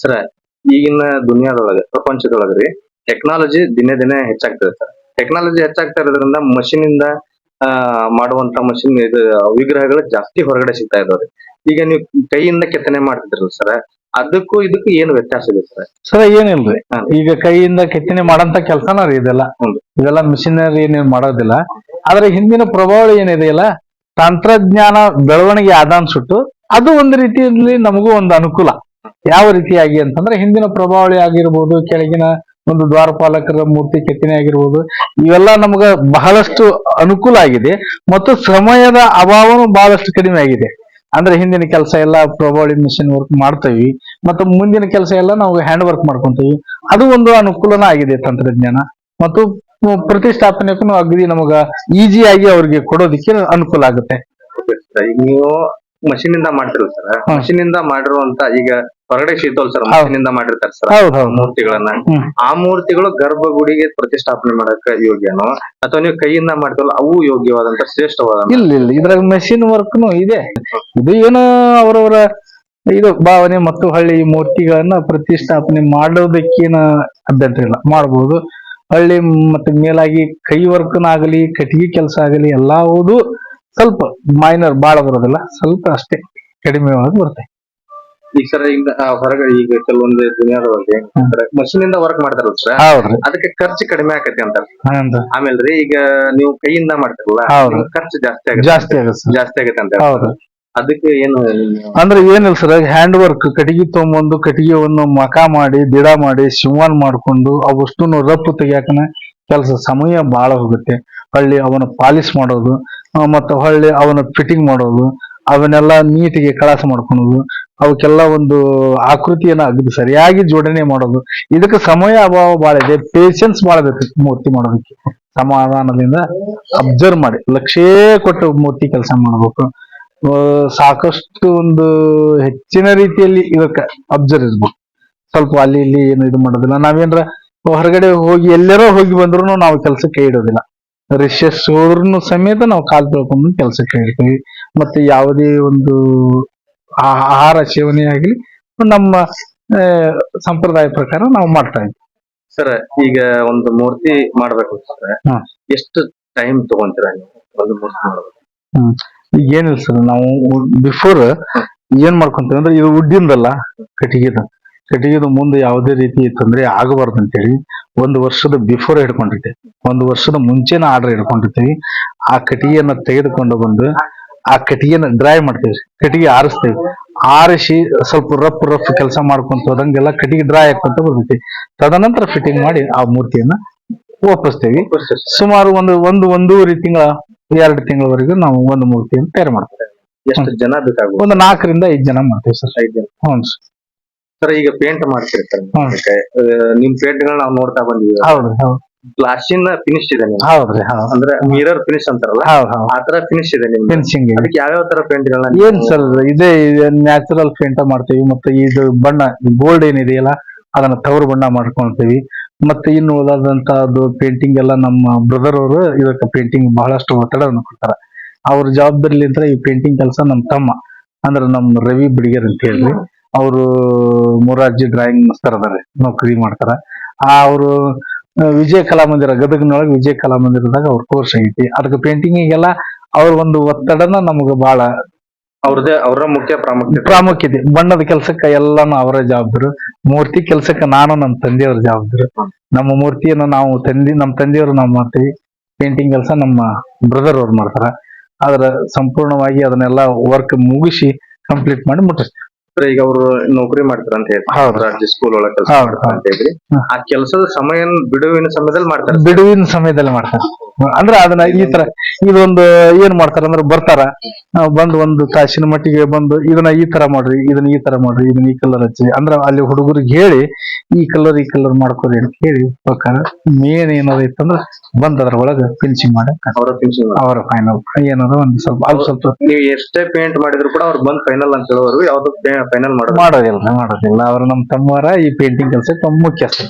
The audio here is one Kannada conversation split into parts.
ಸರ್ ಈಗಿನ ದುನಿಯಾದೊಳಗ ಪ್ರಪಂಚದೊಳಗ್ರಿ ಟೆಕ್ನಾಲಜಿ ದಿನೇ ದಿನೇ ಹೆಚ್ಚಾಗ್ತದೆ ಸರ್. ಟೆಕ್ನಾಲಜಿ ಹೆಚ್ಚಾಗ್ತಾ ಇರೋದ್ರಿಂದ machine ಇಂದ ಆ ಮಾಡುವಂತ ಮಷಿನ್ ಇದು ವಿಗ್ರಹಗಳು ಜಾಸ್ತಿ ಹೊರಗಡೆ ಸಿಗ್ತಾ ಇದಾವ್ರಿ. ಈಗ ನೀವು ಕೈಯಿಂದ ಕೆತ್ತನೆ ಮಾಡ್ತಿದ್ರಲ್ಲ ಸರ್ ಅದಕ್ಕೂ ಇದಕ್ಕೂ ಏನು ವ್ಯತ್ಯಾಸ ಇದೆ ಸರ್. ಸರ್ ಏನಿಲ್ರಿ? ಈಗ ಕೈಯಿಂದ ಕೆತ್ತನೆ ಮಾಡಂತ ಕೆಲಸನ ರೀ ಇದೆಲ್ಲ. ಇದೆಲ್ಲ ಮಿಷಿನರಿ ಏನೇನ್ ಮಾಡೋದಿಲ್ಲ. ಆದ್ರೆ ಹಿಂದಿನ ಪ್ರಭಾವ ಏನಿದೆಯಲ್ಲ ತಂತ್ರಜ್ಞಾನ ಬೆಳವಣಿಗೆ ಆದ ಅನ್ಸುಟ್ಟು ಅದು ಒಂದು ರೀತಿಯಲ್ಲಿ ನಮಗೂ ಒಂದು ಅನುಕೂಲ. ಯಾವ ರೀತಿಯಾಗಿ ಅಂತಂದ್ರೆ ಹಿಂದಿನ ಪ್ರಭಾವಳಿ ಆಗಿರ್ಬೋದು ಕೆಳಗಿನ ಒಂದು ದ್ವಾರಪಾಲಕರ ಮೂರ್ತಿ ಕೆತ್ತನೆ ಆಗಿರ್ಬೋದು ಇವೆಲ್ಲ ನಮಗ ಬಹಳಷ್ಟು ಅನುಕೂಲ ಆಗಿದೆ. ಮತ್ತು ಸಮಯದ ಅಭಾವನು ಬಹಳಷ್ಟು ಕಡಿಮೆ ಆಗಿದೆ. ಅಂದ್ರೆ ಹಿಂದಿನ ಕೆಲಸ ಎಲ್ಲ ಪ್ರಭಾವಳಿ ಮಿಷಿನ್ ವರ್ಕ್ ಮಾಡ್ತೀವಿ. ಮತ್ತು ಮುಂದಿನ ಕೆಲಸ ಎಲ್ಲ ನಾವು ಹ್ಯಾಂಡ್ ವರ್ಕ್ ಮಾಡ್ಕೊಂತೀವಿ. ಅದು ಒಂದು ಅನುಕೂಲನ ಆಗಿದೆ ತಂತ್ರಜ್ಞಾನ. ಮತ್ತು ಪ್ರತಿಷ್ಠಾಪನೆಗೂ ಅಗದಿ ನಮಗ ಆಗಿ ಅವ್ರಿಗೆ ಕೊಡೋದಿಕ್ಕೆ ಅನುಕೂಲ ಆಗುತ್ತೆ. ನೀವು ಮಷಿನ್ ಇಂದ ಮಾಡ್ತಿರಲ್ಲ ಸರ್. ಮಷಿನ್ ಇಂದ ಮಾಡಿರುವಂತ ಈಗ ಹೊರಗಡೆ ಶೀತೋಲ್ ಸರ್ ಮಣ್ಣಿನಿಂದ ಮಾಡಿರ್ತಾರೆ ಸರ್ ಹೌದು ಹೌದು. ಮೂರ್ತಿಗಳನ್ನ. ಹ್ಮ್. ಆ ಮೂರ್ತಿಗಳು ಗರ್ಭಗುಡಿಗೆ ಪ್ರತಿಷ್ಠಾಪನೆ ಮಾಡಕ ಯೋಗ್ಯನೋ? ಅಥವಾ ನೀವು ಕೈಯಿಂದ ಮಾಡ್ತೀವಲ್ಲ ಅವು ಯೋಗ್ಯವಾದಂತ ಶ್ರೇಷ್ಠವಾದ ಇಲ್ಲ ಇಲ್ಲ. ಇದ್ರಾಗ ಮೆಷಿನ್ ವರ್ಕ್ನು ಇದೆ. ಇದು ಏನು ಅವರವರ ಇದು ಭಾವನೆ ಮತ್ತು ಹಳ್ಳಿ ಮೂರ್ತಿಗಳನ್ನ ಪ್ರತಿಷ್ಠಾಪನೆ ಮಾಡೋದಕ್ಕೇನ ಅಭ್ಯಂತರ ಇಲ್ಲ. ಮಾಡಬಹುದು ಹಳ್ಳಿ ಮತ್ತೆ ಮೇಲಾಗಿ ಕೈ ವರ್ಕ್ನಾಗಲಿ ಕಟ್ಟಿಗೆ ಕೆಲಸ ಆಗಲಿ ಎಲ್ಲಾವುದು ಸ್ವಲ್ಪ ಮೈನರ್ ಬಾಳ ಬರೋದಿಲ್ಲ. ಸ್ವಲ್ಪ ಅಷ್ಟೇ ಕಡಿಮೆ ಒಳಗೆ ಬರುತ್ತೆ. ಈಗ ಸರ್ ಈಗ ಹೊರಗೆ ಈಗ ಕೆಲವೊಂದು ಬಗ್ಗೆ ಮಷಿನ್ ಇಂದ ವರ್ಕ್ ಮಾಡ್ತಾರಲ್ಲ ಸರ್ ಹೌದ್ರಿ. ಅದಕ್ಕೆ ಖರ್ಚು ಕಡಿಮೆ ಆಕತಿ ಅಂತಾರ. ಆಮೇಲ್ರಿ ಆಮೇಲೆ ರೀ ಈಗ ನೀವು ಕೈಯಿಂದ ಮಾಡ್ತಾರಲ್ಲ ಹೌದು. ನಿಮ್ಗ್ ಖರ್ಚು ಜಾಸ್ತಿ ಆಗುತ್ತೆ. ಜಾಸ್ತಿ ಆಗುತ್ತೆ. ಜಾಸ್ತಿ ಆಗತ್ತೆ ಅಂತ ಹೌದು. ಅದಕ್ಕೆ ಏನು ನೀವು- ಅಂದ್ರೆ ಏನಿಲ್ಲ ಸರ್ ಹ್ಯಾಂಡ್ ವರ್ಕ್ ಕಟಿಗೆ ತಗೊಂಬಂದು ಕಟಿಗೆವನ್ನು ಮಕ ಮಾಡಿ ದಿಡ ಮಾಡಿ ಶಿವನ್ ಮಾಡ್ಕೊಂಡು ಆ ವಸ್ತುನ ರಪ್ಪು ತೆಗಿಯಾಕನ ಕೆಲಸ ಸಮಯ ಬಹಳ ಹೋಗುತ್ತೆ. ಹೊಳ್ಳಿ ಅವನ ಪಾಲಿಶ್ ಮಾಡೋದು ಆ, ಮತ್ತೆ ಹೊಳ್ಳಿ ಅವನ ಫಿಟ್ಟಿಂಗ್ ಮಾಡೋದು ಅವನ್ನೆಲ್ಲ ನೀಟಿಗೆ ಕಳಾಸ ಮಾಡ್ಕೊಳೋದು ಅವಕ್ಕೆಲ್ಲ ಒಂದು ಆಕೃತಿಯನ್ನ ಅಗದು, ಸರಿಯಾಗಿ ಜೋಡಣೆ ಮಾಡೋದು. ಇದಕ್ಕೆ ಸಮಯ ಅಭಾವ ಬಹಳ ಇದೆ. ಪೇಷನ್ಸ್ ಬಹಳ ಬೇಕು ಮೂರ್ತಿ ಮಾಡೋದಕ್ಕೆ. ಸಮಾಧಾನದಿಂದ ಅಬ್ಸರ್ವ್ ಮಾಡಿ. ಲಕ್ಷೇ ಕೊಟ್ಟು ಮೂರ್ತಿ ಕೆಲಸ ಮಾಡಬೇಕು. ಸಾಕಷ್ಟು ಒಂದು ಹೆಚ್ಚಿನ ರೀತಿಯಲ್ಲಿ ಇದಕ್ಕೆ ಅಬ್ಸರ್ವ್ ಇರ್ಬೇಕು. ಸ್ವಲ್ಪ ಅಲ್ಲಿ ಇಲ್ಲಿ ಏನು ಇದು ಮಾಡೋದಿಲ್ಲ. ನಾವೇನ್ರ ಹೊರಗಡೆ ಹೋಗಿ ಎಲ್ಲರೂ ಹೋಗಿ ಬಂದ್ರು ನಾವು ಕೆಲಸಕ್ಕೆ ಇಡೋದಿಲ್ಲ. ರಿಶಸ್ ಹೋದ್ರೂ ಸಮೇತ ನಾವು ಕಾಲ್ ತೊಳ್ಕೊಂಡು ಕೆಲಸಕ್ಕೆ ಇಡ್ತೀವಿ. ಮತ್ತೆ ಯಾವುದೇ ಒಂದು ಆಹಾರ ಸೇವನೆ ಆಗಲಿ ನಮ್ಮ ಸಂಪ್ರದಾಯ ಪ್ರಕಾರ ನಾವು ಮಾಡ್ತಾ ಇದ್ವಿ. ಸರ್ ಈಗ ಒಂದು ಮೂರ್ತಿ ಮಾಡ್ಬೇಕು ಹ್ಮ್. ಎಷ್ಟು ಟೈಮ್ ತಗೊಂತೀರಾ ನೀವು ಒಂದು ಮೂರ್ತಿ ಮಾಡ್ಬೇಕು? ಈಗ ಏನಿಲ್ಲ ಸರ್ ನಾವು ಬಿಫೋರ್ ಏನ್ ಮಾಡ್ಕೊಂತೀವಿ ಅಂದ್ರೆ ಇದು ಉಡ್ಡಿಂದಲ್ಲ ಕಟ್ಟಿಗೆದ. ಕಟ್ಟಿಗೆದು ಮುಂದೆ ಯಾವುದೇ ರೀತಿ ತೊಂದರೆ ಆಗಬಾರ್ದು ಅಂತೇಳಿ ಒಂದು ವರ್ಷದ ಬಿಫೋರ್ ಹಿಡ್ಕೊಂಡಿರ್ತೀವಿ ಒಂದು ವರ್ಷದ ಮುಂಚೆನ ಆರ್ಡರ್ ಹಿಡ್ಕೊಂಡಿರ್ತೀವಿ ಆ ಕಟ್ಟಿಗೆಯನ್ನ ತೆಗೆದುಕೊಂಡು ಬಂದು ಆ ಕಟ್ಟಿಗೆನ ಡ್ರೈ ಮಾಡ್ತೀವಿ ಕಟ್ಟಿಗೆ ಆರಿಸ್ತೀವಿ. ಆರಿಸಿ ಸ್ವಲ್ಪ ರಫ್ ರಫ್ ಕೆಲಸ ಮಾಡ್ಕೊಂತ ಹೋದಂಗೆಲ್ಲ ಕಟ್ಟಿಗೆ ಡ್ರೈ ಹಾಕೊಂತ ಬರ್ತೈತಿ ತದನಂತರ ಫಿಟ್ಟಿಂಗ್ ಮಾಡಿ ಆ ಮೂರ್ತಿಯನ್ನ ಒಪ್ಪಿಸ್ತೀವಿ ಸುಮಾರು ಒಂದು ಒಂದು ಒಂದೂವರೆ ತಿಂಗಳ ಎರಡು ತಿಂಗಳವರೆಗೂ ನಾವು ಒಂದು ಮೂರ್ತಿಯನ್ನು ತಯಾರು ಮಾಡ್ತೀವಿ. ಎಷ್ಟು ಜನ ಬೇಕಾಗುತ್ತೆ? ಒಂದು ನಾಲ್ಕರಿಂದ ಐದು ಜನ ಮಾಡ್ತೀವಿ ಸರ್. ಐದು ಜನ. ಹ್ಞೂ ಸರ್. ಸರ್ ಈಗ ಪೇಂಟ್ ಮಾಡ್ತಿರ್ತಾರೆ. ನಿಮ್ ಪೇಂಟ್ ಗಳನ್ನ ನಾವು ನೋಡ್ತಾ ಬಂದಿದ್ದೀವಿ. ಹೌದು ಹೌದು. ಗ್ಲಾಸಿನ ಫಿನಿಶ್ ಇದೆ ಹೌದ್ರಿ ಹೌದು ಅಂದ್ರೆ ಮಿರರ್ ಫಿನಿಶ್ ಅಂತಾರಲ್ಲ? ಹೌದು ಹೌದು. ಆ ತರ ಫಿನಿಶ್ ಇದೆ ಫಿನಿಶಿಂಗ್ ಅದಕ್ಕೆ ಯಾವ್ಯಾವ ತರ ಪೇಂಟ್ ಗಳನ್ನ ಏನ್ ಸರ್ ಇದೇ ನ್ಯಾಚುರಲ್ ಪೇಂಟ್ ಮಾಡ್ತೀವಿ ಮತ್ತೆ ಇದು ಬಣ್ಣ ಗೋಲ್ಡ್ ಏನಿದೆಯಲ್ಲ ಅದನ್ನ ತವರು ಬಣ್ಣ ಮಾಡ್ಕೊಂತೀವಿ. ಮತ್ತೆ ಇನ್ನು ಉಳಿದಂತದ್ದು ಪೇಂಟಿಂಗ್ ಎಲ್ಲ ನಮ್ಮ ಬ್ರದರ್ ಅವರು ಇದಕ್ಕೆ ಪೇಂಟಿಂಗ್ ಬಹಳಷ್ಟು ಒತ್ತಡವನ್ನು ಕೊಡ್ತಾರೆ. ಅವ್ರ ಜವಾಬ್ದಾರಿಲಿಂದ ಈ ಪೇಂಟಿಂಗ್ ಕೆಲಸ ನಮ್ಮ ತಮ್ಮ ಅಂದ್ರೆ ನಮ್ಮ ರವಿ ಬಿಡಿಗೇರ್ ಅಂತ ಹೇಳಿ ಅವರು ಮೊರಾರ್ಜಿ ಡ್ರಾಯಿಂಗ್ ಮಾಸ್ತರ್ ಅದಾರೆ ನೌಕರಿ ಮಾಡ್ತಾರ. ಆ ಅವರು ವಿಜಯ ಕಲಾಮಂದಿರ ಗದಗನೊಳಗೆ ವಿಜಯ ಕಲಾಮಂದಿರದಾಗ ಅವ್ರ ಕೋರ್ಸ್ ಆಗೈತಿ ಅದಕ್ಕೆ ಪೇಂಟಿಂಗಿಗೆಲ್ಲ ಅವ್ರ ಒಂದು ಒತ್ತಡನ ನಮ್ಗೆ ಬಹಳ ಅವ್ರದೇ ಅವರ ಮುಖ್ಯ ಪ್ರಾಮುಖ್ಯತೆ. ಪ್ರಾಮುಖ್ಯತೆ. ಬಣ್ಣದ ಕೆಲಸಕ್ಕೆ ಎಲ್ಲಾನು ಅವರ ಜವಾಬ್ದಾರು. ಮೂರ್ತಿ ಕೆಲಸಕ್ಕೆ ನಾನು ನಮ್ಮ ತಂದೆಯವ್ರ ಜವಾಬ್ದಾರು. ನಮ್ಮ ಮೂರ್ತಿಯನ್ನು ನಾವು ತಂದಿ ನಮ್ಮ ತಂದೆಯವರು ನಾವು ಮಾಡ್ತೀವಿ. ಪೇಂಟಿಂಗ್ ಕೆಲಸ ನಮ್ಮ ಬ್ರದರ್ ಅವ್ರು ಮಾಡ್ತಾರ. ಆದ್ರ ಸಂಪೂರ್ಣವಾಗಿ ಅದನ್ನೆಲ್ಲ ವರ್ಕ್ ಮುಗಿಸಿ ಕಂಪ್ಲೀಟ್ ಮಾಡಿ ಮುಟ್ಟಿಸ್ತೀವಿ ಸರ್, ಈಗ ಅವರು ನೌಕರಿ ಮಾಡ್ತಾರ ಅಂತ ಹೇಳಿ ಹೌದು. ರಾಜ್ಯ ಸ್ಕೂಲ್ ಒಳಗ ಕೆಲಸ ಹೌದು, ಮಾಡ್ತಾರ ಅಂತ ಹೇಳಿ. ಆ ಕೆಲಸದ ಸಮಯ ಬಿಡುವಿನ ಸಮಯದಲ್ಲಿ ಮಾಡ್ತಾರೆ. ಬಿಡುವಿನ ಸಮಯದಲ್ಲಿ ಮಾಡ್ತಾರೆ. ಅಂದ್ರೆ ಅದನ್ನ ಈ ತರ ಇದೊಂದು ಏನ್ ಮಾಡ್ತಾರ ಅಂದ್ರೆ ಬರ್ತಾರ. ಆ, ಬಂದು ಒಂದು ತಾಸಿನ ಮಟ್ಟಿಗೆ ಬಂದು ಇದನ್ನ ಈ ತರ ಮಾಡ್ರಿ ಇದನ್ನ ಈ ತರ ಮಾಡ್ರಿ ಇದನ್ನ ಈ ಕಲರ್ ಹಚ್ಚಿ. ಅಂದ್ರೆ ಅಲ್ಲಿ ಹುಡುಗರಿಗೆ ಹೇಳಿ ಈ ಕಲರ್ ಈ ಕಲರ್ ಮಾಡ್ಕೊರಿ ಅಂತ ಹೇಳಿ ಪ್ರಕಾರ ಮೇನ್ ಏನಾದ್ರು ಇತ್ತಂದ್ರ ಬಂದ್ ಅದ್ರ ಒಳಗ ಫಿನಿಶಿಂಗ್ ಮಾಡಿ ಅವರ ಫಿನಿಶಿಂಗ್ ಅವರ ಫೈನಲ್ ಏನಾದ್ರು ಒಂದು ಸ್ವಲ್ಪ ಅಲ್ಪ ಸ್ವಲ್ಪ ನೀವು ಎಷ್ಟೇ ಪೇಂಟ್ ಮಾಡಿದ್ರು ಕೂಡ ಅವ್ರು ಬಂದ್ ಫೈನಲ್ ಅಂತ ಹೇಳೋರು ಯಾವ್ದು ಫೈನಲ್ ಮಾಡೋದು? ಮಾಡೋದಿಲ್ಲ ಮಾಡೋದಿಲ್ಲ. ಅವ್ರ ನಮ್ಮ ತಮ್ಮವರ ಈ ಪೇಂಟಿಂಗ್ ಕೆಲಸಕ್ಕೆ ಮುಖ್ಯಸ್ಥ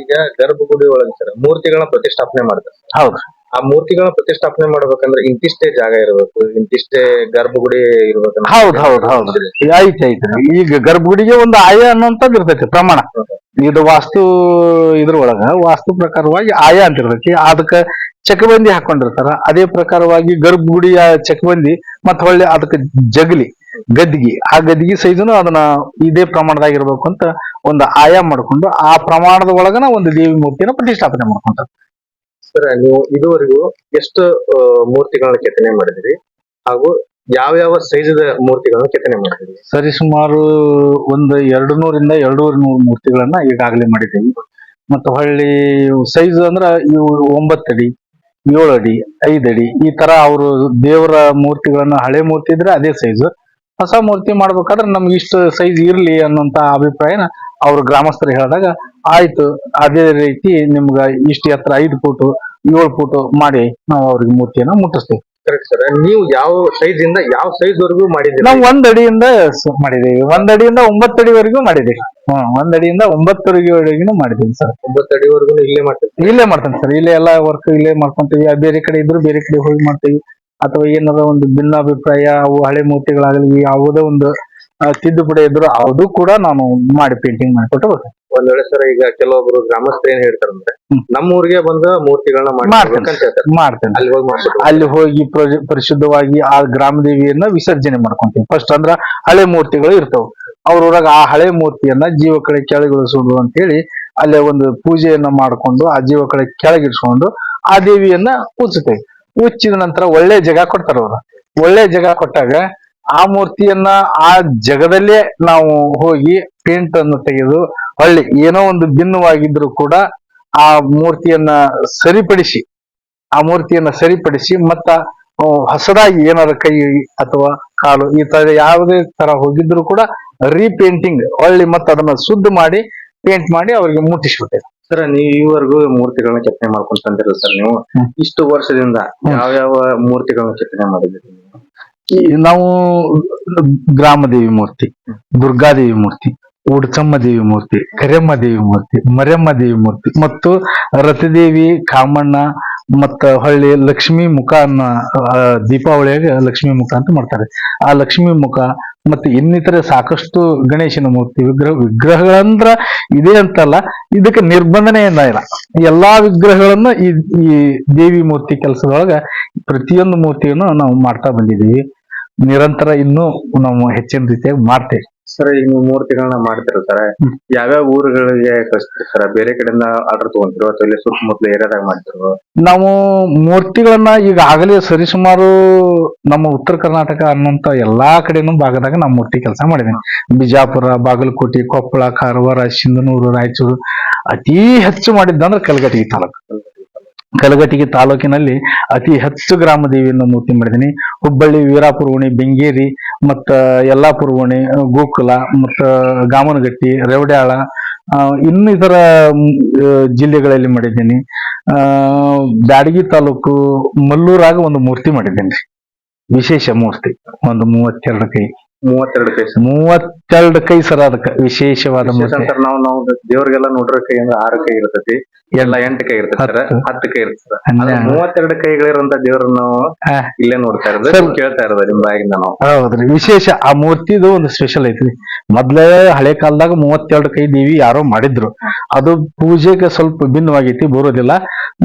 ಈಗ ಗರ್ಭಗುಡಿ ಒಳಗೆ ಸರ್ ಮೂರ್ತಿಗಳನ್ನ ಪ್ರತಿಷ್ಠಾಪನೆ ಮಾಡ್ತಾರೆ. ಹೌದು. ಆ ಮೂರ್ತಿಗಳನ್ನ ಪ್ರತಿಷ್ಠಾಪನೆ ಮಾಡ್ಬೇಕಂದ್ರೆ ಇಂತಿಷ್ಟೇ ಜಾಗ ಇರಬೇಕು ಇಂತಿಷ್ಟೇ ಗರ್ಭಗುಡಿ ಇರ್ಬೇಕು ಹೌದ್ ಹೌದ್ ಹೌದು. ಐತಿ ಐತಿ ಈಗ ಗರ್ಭಗುಡಿಗೆ ಒಂದು ಆಯ ಅನ್ನೋಂಥದ್ದು ಇರ್ತೈತಿ ಪ್ರಮಾಣ. ಇದು ವಾಸ್ತು ಇದ್ರೊಳಗ ವಾಸ್ತು ಪ್ರಕಾರವಾಗಿ ಆಯ ಅಂತ ಇರ್ತೈತಿ. ಅದಕ್ಕ ಚಕಬಂದಿ ಹಾಕೊಂಡಿರ್ತಾರ. ಅದೇ ಪ್ರಕಾರವಾಗಿ ಗರ್ಭಗುಡಿಯ ಚಕಬಂದಿ ಮತ್ತ ಹೊಳ್ಳಿ ಅದಕ್ಕೆ ಜಗಲಿ ಗದ್ದಿಗೆ ಆ ಗದ್ದಿಗೆ ಸೈಜುನು ಅದನ್ನ ಇದೇ ಪ್ರಮಾಣದಾಗ ಇರ್ಬೇಕು ಅಂತ ಒಂದು ಆಯಾಮ ಮಾಡ್ಕೊಂಡು ಆ ಪ್ರಮಾಣದ ಒಳಗನ ಒಂದು ದೇವಿ ಮೂರ್ತಿನ ಪ್ರತಿಷ್ಠಾಪನೆ ಮಾಡ್ಕೊಂತಾರೆ. ಸರ್, ನೀವು ಇದುವರೆಗೂ ಎಷ್ಟು ಮೂರ್ತಿಗಳನ್ನ ಕೆತ್ತನೆ ಮಾಡಿದಿರಿ? ಹಾಗೂ ಯಾವ ಯಾವ ಸೈಜದ ಮೂರ್ತಿಗಳನ್ನ ಕೆತ್ತನೆ ಮಾಡಿದಿರಿ? ಸರಿ, ಸುಮಾರು ಒಂದು ಎರಡು ನೂರಿಂದ ಎರಡೂವರೆ ನೂರು ಮೂರ್ತಿಗಳನ್ನ ಈಗಾಗಲೇ ಮಾಡಿದ್ದೀವಿ. ಮತ್ತು ಹೊಳ್ಳಿ ಸೈಜ್ ಅಂದ್ರ ಇವು ಒಂಬತ್ತಡಿ ಏಳು ಅಡಿ, ಐದು ಅಡಿ, ಈ ತರ ಅವರು ದೇವರ ಮೂರ್ತಿಗಳನ್ನ ಹಳೆ ಮೂರ್ತಿ ಇದ್ರೆ ಅದೇ ಸೈಜ್. ಹೊಸ ಮೂರ್ತಿ ಮಾಡ್ಬೇಕಾದ್ರೆ ನಮ್ಗೆ ಇಷ್ಟು ಸೈಜ್ ಇರ್ಲಿ ಅನ್ನೋಂತ ಅಭಿಪ್ರಾಯನ ಅವ್ರ ಗ್ರಾಮಸ್ಥರು ಹೇಳಿದಾಗ, ಆಯ್ತು, ಅದೇ ರೀತಿ ನಿಮ್ಗ ಇಷ್ಟು ಎತ್ತರ ಐದು ಫೂಟು ಏಳು ಫೋಟೋ ಮಾಡಿ ನಾವು ಅವ್ರಿಗೆ ಮೂರ್ತಿಯನ್ನ ಮುಟ್ಟಿಸ್ತೇವೆ. ಕರೆಕ್ಟ್ ಸರ್ ನೀವು ಯಾವ ಸೈಜ್ ಇಂದ ಯಾವ ಸೈಜ್ ವರೆಗೂ ಮಾಡಿದ್ರಿ ನಾವು ಒಂದ್ ಅಡಿಯಿಂದ ಸ- ಮಾಡಿದೀವಿ ಒಂದ್ ಅಡಿಯಿಂದ ಒಂಬತ್ತು ಅಡಿವರೆಗೂ ಮಾಡಿದೀವಿ ಹ್ಮ್ ಒಂದ್ ಅಡಿಯಿಂದ ಒಂಬತ್ತು ಅಡಿವರೆಗೂ ಮಾಡಿದೀವಿ ಸರ್ ಒಂಬತ್ತು ಅಡಿವರೆಗೂ ಇಲ್ಲೇ ಮಾಡ್ತೀವಿ ಇಲ್ಲೇ ಮಾಡ್ತೇನೆ ಸರ್ ಇಲ್ಲೇ ಎಲ್ಲಾ ವರ್ಕ್ ಇಲ್ಲೇ ಮಾಡ್ಕೊಂತೀವಿ. ಆ ಬೇರೆ ಕಡೆ ಇದ್ರು ಬೇರೆ ಕಡೆ ಹೋಗಿ ಮಾಡ್ತೀವಿ. ಅಥವಾ ಏನಾರ ಒಂದು ಭಿನ್ನಾಭಿಪ್ರಾಯ ಅವು ಹಳೆ ಮೂರ್ತಿಗಳಾಗಲಿ ಯಾವುದೇ ಒಂದು ಆ, ತಿದ್ದುಪಡಿ ಇದ್ರು ಅದು ಕೂಡ ನಾನು ಮಾಡಿ ಪೇಂಟಿಂಗ್ ಮಾಡಿಕೊಟ್ಟು ಬರ್ತೇನೆ. ಒಂದ್ ವೇಳೆ ಸರ್ ಈಗ ಕೆಲವೊಬ್ರು ಗ್ರಾಮಸ್ಥರು ಏನ್ ಹೇಳ್ತಾರಂದ್ರೆ ಅಂದ್ರೆ ನಮ್ಮ ಊರಿಗೆ ಬಂದ ಮೂರ್ತಿಗಳನ್ನ ಮಾಡ್ತೇನೆ. ಅಂತ ಹೇಳ್ತಾರೆ. ಮಾಡ್ತೇನೆ. ಅಲ್ಲಿ ಹೋಗಿ ಅಲ್ಲಿ ಹೋಗಿ ಪ್ರಜ- ಪರಿಶುದ್ಧವಾಗಿ ಆ ಗ್ರಾಮ ದೇವಿಯನ್ನ ವಿಸರ್ಜನೆ ಮಾಡ್ಕೊಂತೀವಿ. ಫಸ್ಟ್ ಅಂದ್ರ ಹಳೆ ಮೂರ್ತಿಗಳು ಇರ್ತಾವ. ಊರಾಗ ಆ ಹಳೆ ಮೂರ್ತಿಯನ್ನ ಜೀವ ಕಡೆ ಕೆಳಗಿಳಿಸೋದು ಅಂತ ಹೇಳಿ ಅಲ್ಲೇ ಒಂದು ಪೂಜೆಯನ್ನ ಮಾಡ್ಕೊಂಡು ಆ ಜೀವ ಕಡೆ ಕೆಳಗಿಳಿಸ್ಕೊಂಡು ಆ ದೇವಿಯನ್ನ ಉಚ್ಚುತ್ತೇವೆ ಉಚ್ಚಿದ ನಂತರ ಒಳ್ಳೆ ಜಾಗ ಕೊಡ್ತಾರ ಅವ್ರು ಒಳ್ಳೆ ಜಾಗ ಕೊಟ್ಟಾಗ ಆ ಮೂರ್ತಿಯನ್ನ ಆ ಜಗದಲ್ಲೇ ನಾವು ಹೋಗಿ ಪೇಂಟ್ ಅನ್ನು ತೆಗೆದು ಹೊಳ್ಳಿ ಏನೋ ಒಂದು ಭಿನ್ನವಾಗಿದ್ರು ಕೂಡ ಆ ಮೂರ್ತಿಯನ್ನ ಸರಿಪಡಿಸಿ ಆ ಮೂರ್ತಿಯನ್ನ ಸರಿಪಡಿಸಿ ಮತ್ತ ಹೊಸದಾಗಿ ಏನಾರ ಕೈ ಅಥವಾ ಕಾಲು ಈ ತರ ಯಾವುದೇ ತರ ಹೋಗಿದ್ರು ಕೂಡ ರೀಪೇಂಟಿಂಗ್ ಹೊಳ್ಳಿ ಮತ್ತೆ ಅದನ್ನ ಶುದ್ಧ ಮಾಡಿ ಪೇಂಟ್ ಮಾಡಿ ಅವ್ರಿಗೆ ಮುಟ್ಟಿಸ್ಬಿಟ್ಟೆ ಸರ್ ನೀವು ಈವರೆಗೂ ಮೂರ್ತಿಗಳನ್ನ ಕೆತ್ತನೆ ಮಾಡ್ಕೊಂಡ್ ತಂದಿರೋ ಸರ್ ನೀವು. ಇಷ್ಟು ವರ್ಷದಿಂದ. ಯಾವ ಯಾವ ಮೂರ್ತಿಗಳನ್ನ ಕೆತ್ತನೆ ಮಾಡಿದಿರಿ ನೀವು? ಗ್ರಾಮದೇವಿ ಮೂರ್ತಿ, ದುರ್ಗಾದೇವಿ ಮೂರ್ತಿ ಉಡ್ಚಮ್ಮ ದೇವಿ ಮೂರ್ತಿ, ಕರೆಮ್ಮ ದೇವಿ ಮೂರ್ತಿ, ಮರೆಮ್ಮ ದೇವಿ ಮೂರ್ತಿ ಮತ್ತು ರಥದೇವಿ, ಕಾಮಣ್ಣ ಮತ್ತ ಹೊಳ್ಳಿ ಲಕ್ಷ್ಮಿ ಮುಖ ಅನ್ನ ದೀಪಾವಳಿಯಾಗ ಲಕ್ಷ್ಮಿ ಮುಖ ಅಂತ ಮಾಡ್ತಾರೆ ಆ ಲಕ್ಷ್ಮಿ ಮುಖ ಮತ್ತೆ ಇನ್ನಿತರ ಸಾಕಷ್ಟು ಗಣೇಶನ ಮೂರ್ತಿ, ವಿಗ್ರಹ, ವಿಗ್ರಹಗಳಂದ್ರ ಇದೆ ಅಂತಲ್ಲ, ಇದಕ್ಕೆ ನಿರ್ಬಂಧನೆ ಇಲ್ಲ ಎಲ್ಲಾ ವಿಗ್ರಹಗಳನ್ನ ಈ ಈ ದೇವಿ ಮೂರ್ತಿ ಕೆಲಸದೊಳಗ ಪ್ರತಿಯೊಂದು ಮೂರ್ತಿಯನ್ನು ನಾವು ಮಾಡ್ತಾ ಬಂದಿದ್ದೀವಿ ನಿರಂತರ ಇನ್ನೂ ನಾವು ಹೆಚ್ಚಿನ ರೀತಿಯಾಗಿ ಮಾಡ್ತೇವೆ. ಸರ್ ಈಗ ನೀವು ಮೂರ್ತಿಗಳನ್ನ ಮಾಡ್ತೀರ ಸರ್ ಹ್ಮ್. ಯಾವ್ಯಾವ ಊರುಗಳಿಗೆ ಕಳಿಸ್ತೀರಿ ಸರ್? ಬೇರೆ ಕಡೆಯಿಂದ ಆರ್ಡರ್ ತಗೊಂತಿರೋ ಅಥವಾ ಇಲ್ಲಿ ಸುತ್ತಮುತ್ತಲ ಏರಿಯಾದಾಗ ಮಾಡ್ತಿರೋ ನಾವು ಮೂರ್ತಿಗಳನ್ನ ಈಗ ಆಗಲೇ ಸರಿಸುಮಾರು ನಮ್ಮ ಉತ್ತರ ಕರ್ನಾಟಕ ಅನ್ನುವಂತ ಎಲ್ಲಾ ಕಡೆನೂ ಭಾಗದಾಗ ನಾವು ಮೂರ್ತಿ ಕೆಲಸ ಮಾಡಿದ್ದೀನಿ ಬಿಜಾಪುರ ಬಾಗಲಕೋಟೆ ಕೊಪ್ಪಳ ಕಾರವಾರ ಸಿಂಧನೂರು ರಾಯಚೂರು ಅತಿ ಹೆಚ್ಚು ಮಾಡಿದ್ದಂದ್ರೆ ಕಲಘಟಗಿ ತಾಲೂಕು. ಕಲಘಟಗಿ ತಾಲೂಕಿನಲ್ಲಿ ಅತಿ ಹೆಚ್ಚು ಗ್ರಾಮ ದೇವಿಯನ್ನು ಮೂರ್ತಿ ಮಾಡಿದ್ದೀನಿ. ಹುಬ್ಬಳ್ಳಿ, ವೀರಾಪುರ ಓಣಿ ಬೆಂಗೇರಿ, ಮತ್ತ ಯಲ್ಲಾಪುರ ಓಣಿ ಗೋಕುಲ, ಮತ್ತ ಗಾಮನಗಟ್ಟಿ, ರೇವಡ್ಯಾಳ ಇನ್ನಿತರ ಜಿಲ್ಲೆಗಳಲ್ಲಿ ಮಾಡಿದ್ದೀನಿ. ಆ, ಬ್ಯಾಡಗಿ ತಾಲೂಕು ಮಲ್ಲೂರಾಗ ಒಂದು ಮೂರ್ತಿ ಮಾಡಿದ್ದೀನಿ. ವಿಶೇಷ ಮೂರ್ತಿ, ಒಂದು ಮೂವತ್ತೆರಡು ಕೈ. ಮೂವತ್ತೆರಡು ಕೈ ಸರ್. ಮೂವತ್ತೆರಡು ಕೈ ಸರ್ ಅದಕ್ಕೆ ವಿಶೇಷವಾದ ಮೂರ್ತಿ. ಸರ್ ನಾವು ನಾವು ದೇವ್ರಿಗೆಲ್ಲ ನೋಡ್ರ ಕೈ ಅಂದ್ರೆ ಆರು ಕೈ ಇರ್ತೈತಿ. ಎಲ್ಲ ಎಂಟು ಕೈ ಇರ್ತೈತಿ ಸರ್. ಹತ್ತು. ಹತ್ತು ಕೈ ಇರ್ತದೆ ಸರ್. ಹನ್ನೆರಡು. ಆದ್ರೆ ಮೂವತ್ತೆರಡು ಕೈಗಳಿರುವಂತ ದೇವ್ರನ್ನ ನಾವು ಹಾ. ಇಲ್ಲೇ ನೋಡ್ತಾ ಇರೋದು. ಸರ್. ಕೇಳ್ತಾ ಇರೋದು ನಿಮ್ ಬಾಯಿಂದ ನಾವು. ಹೌದ್ರಿ. ವಿಶೇಷ ಆ ಮೂರ್ತಿದು ಒಂದು ಸ್ಪೆಷಲ್ ಐತ್ರಿ. ಮೊದ್ಲೇ ಹಳೆ ಕಾಲದಾಗ ಮೂವತ್ತೆರಡು ಕೈ ದೇವಿ ಯಾರೋ ಮಾಡಿದ್ರು. ಅದು ಪೂಜೆಗೆ ಸ್ವಲ್ಪ ಭಿನ್ನವಾಗೈತಿ ಬರೋದಿಲ್ಲ.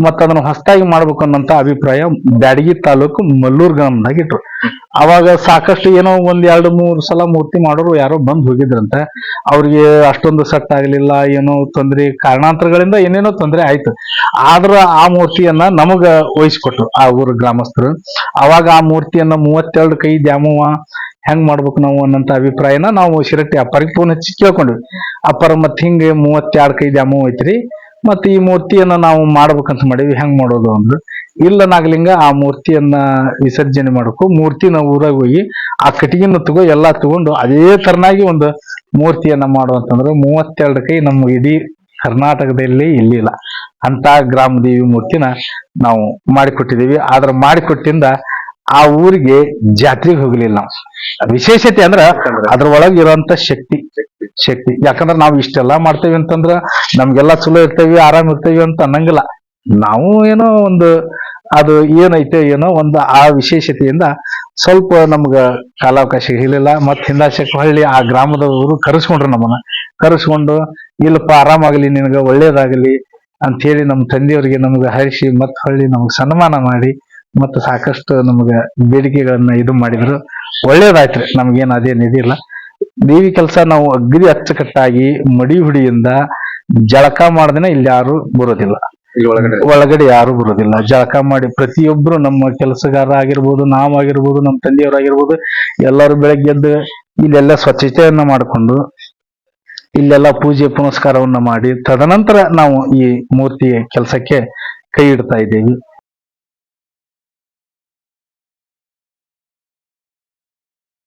ಮತ್ತ ಅದನ್ನ ಹೊಸದಾಗಿ ಮಾಡ್ಬೇಕು ಅನ್ನೋಂತ ಅಭಿಪ್ರಾಯ ಬ್ಯಾಡಗಿ ತಾಲೂಕು ಮಲ್ಲೂರ್ ಗ್ರಾಮದಾಗ ಇಟ್ರು. ಅವಾಗ ಸಾಕಷ್ಟು ಏನೋ ಒಂದ್ ಎರಡು ಮೂರು ಸಲ ಮೂರ್ತಿ ಮಾಡೋರು ಯಾರೋ ಬಂದ್ ಹೋಗಿದ್ರಂತ. ಅವ್ರಿಗೆ ಅಷ್ಟೊಂದು ಸೆಟ್ ಆಗ್ಲಿಲ್ಲ, ಏನೋ ತೊಂದ್ರೆ, ಕಾರಣಾಂತರಗಳಿಂದ ಏನೇನೋ ತೊಂದರೆ ಆಯ್ತು. ಆದ್ರ ಆ ಮೂರ್ತಿಯನ್ನ ನಮಗ ವಹಿಸ್ಕೊಟ್ರು ಆ ಊರ ಗ್ರಾಮಸ್ಥರು. ಅವಾಗ ಆ ಮೂರ್ತಿಯನ್ನ ಮೂವತ್ತೆರಡು ಕೈ ದ್ಯಾಮವ್ವ, ಹೆಂಗ್ ಮಾಡ್ಬೇಕು ನಾವು ಅನ್ನಂತ ಅಭಿಪ್ರಾಯನ ನಾವು ಶಿರಟ್ಟಿ ಅಪ್ಪರಿಗೆ ಫೋನ್ ಹಚ್ಚಿ ಕೇಳ್ಕೊಂಡ್ವಿ. ಅಪ್ಪರ ಮತ್ ಹಿಂಗೆ ಮೂವತ್ತೆರಡು ಕೈ ದ್ಯಾಮವ್ವ ಐತ್ರಿ ಮತ್ತೆ ಈ ಮೂರ್ತಿಯನ್ನ ನಾವು ಮಾಡ್ಬೇಕಂತ ಮಾಡಿವಿ, ಹೆಂಗ್ ಮಾಡೋದು ಅಂದ್ರು. ಇಲ್ಲ ನಾಗಲಿಂಗ, ಆ ಮೂರ್ತಿಯನ್ನ ವಿಸರ್ಜನೆ ಮಾಡಬೇಕು ಮೂರ್ತಿನ ಊರಾಗ ಹೋಗಿ ಆ ಕಟ್ಟಿಗೆನ ತಗೋ ಎಲ್ಲಾ ತಗೊಂಡು ಅದೇ ತರನಾಗಿ ಒಂದು ಮೂರ್ತಿಯನ್ನ ಮಾಡುವಂತಂದ್ರೆ ಮೂವತ್ತೆರಡು ಕೈ ನಮ್ಮ ಇಡೀ ಕರ್ನಾಟಕದಲ್ಲಿ ಇಲ್ಲಿಲ್ಲ. ಅಂತ ಗ್ರಾಮ ದೇವಿ ಮೂರ್ತಿನ ನಾವು ಮಾಡಿಕೊಟ್ಟಿದೀವಿ ಆದ್ರ ಮಾಡಿಕೊಟ್ಟಿಂದ ಆ ಊರಿಗೆ ಜಾತ್ರೆಗೆ ಹೋಗ್ಲಿಲ್ಲ ನಾವು. ವಿಶೇಷತೆ ಅಂದ್ರ ಅದ್ರ ಒಳಗೆ ಇರುವಂತ ಶಕ್ತಿ. ಶಕ್ತಿ. ಯಾಕಂದ್ರೆ ನಾವು ಇಷ್ಟೆಲ್ಲಾ ಮಾಡ್ತೇವೆ ಅಂತಂದ್ರ ನಮ್ಗೆಲ್ಲಾ ಚಲೋ ಇರ್ತೇವಿ, ಆರಾಮ್ ಇರ್ತೇವಿ ಅಂತ ಅನ್ನಂಗಿಲ್ಲ. ನಾವು ಏನೋ ಒಂದು ಅದು ಏನೈತೆ ಏನೋ ಒಂದು ಆ ವಿಶೇಷತೆಯಿಂದ ಸ್ವಲ್ಪ ನಮ್ಗ ಕಾಲಾವಕಾಶ ಇರಲಿಲ್ಲ, ಮತ್ತೆ ಹಿಂದಾಶಕ್ಕೆ ಹೊಳ್ಳಿ ಆ ಗ್ರಾಮದವರು ಕರೆಸ್ಕೊಂಡ್ರು ನಮ್ಮನ್ನ. ಕರೆಸ್ಕೊಂಡು, ಇಲ್ಲಪ್ಪ ಆರಾಮಾಗಲಿ ನಿನಗ, ಒಳ್ಳೇದಾಗಲಿ ಅಂತ ಹೇಳಿ ನಮ್ಮ ತಂದೆಯವರಿಗೆ ನಮ್ಗೆ ಹರಿಸಿ, ಮತ್ತೆ ಹೊಳ್ಳಿ ನಮ್ಗೆ ಸನ್ಮಾನ ಮಾಡಿ, ಮತ್ತು ಸಾಕಷ್ಟು ನಮ್ಗೆ ಬೇಡಿಕೆಗಳನ್ನ ಇದು ಮಾಡಿದ್ರು. ಒಳ್ಳೇದಾಯ್ತ್ರಿ, ನಮ್ಗೇನು ಅದೇನು ಇದಿಲ್ಲ. ದೇವಿ ಕೆಲಸ ನಾವು ಅಗ್ರಿ ಅಚ್ಚುಕಟ್ಟಾಗಿ, ಮಡಿ ಹುಡಿಯಿಂದ ಜಳಕ ಮಾಡ್ದೇನೆ ಇಲ್ಲಿ ಯಾರು ಬರೋದಿಲ್ಲ. ಒಳಗಡೆ? ಯಾರು ಬರೋದಿಲ್ಲ. ಜಳಕ ಮಾಡಿ ಪ್ರತಿಯೊಬ್ರು ನಮ್ಮ ಕೆಲಸಗಾರ ಆಗಿರ್ಬೋದು ನಾವಾಗಿರ್ಬೋದು, ನಮ್ಮ ತಂದೆಯವರಾಗಿರ್ಬೋದು, ಎಲ್ಲರೂ ಬೆಳಗ್ಗೆ ಎದ್ದು ಇಲ್ಲೆಲ್ಲ ಸ್ವಚ್ಛತೆಯನ್ನ ಮಾಡಿಕೊಂಡು, ಇಲ್ಲೆಲ್ಲ ಪೂಜೆ ಪುನಸ್ಕಾರವನ್ನ ಮಾಡಿ, ತದನಂತರ ನಾವು ಈ ಮೂರ್ತಿಯ ಕೆಲಸಕ್ಕೆ ಕೈ ಇಡ್ತಾ ಇದ್ದೇವೆ.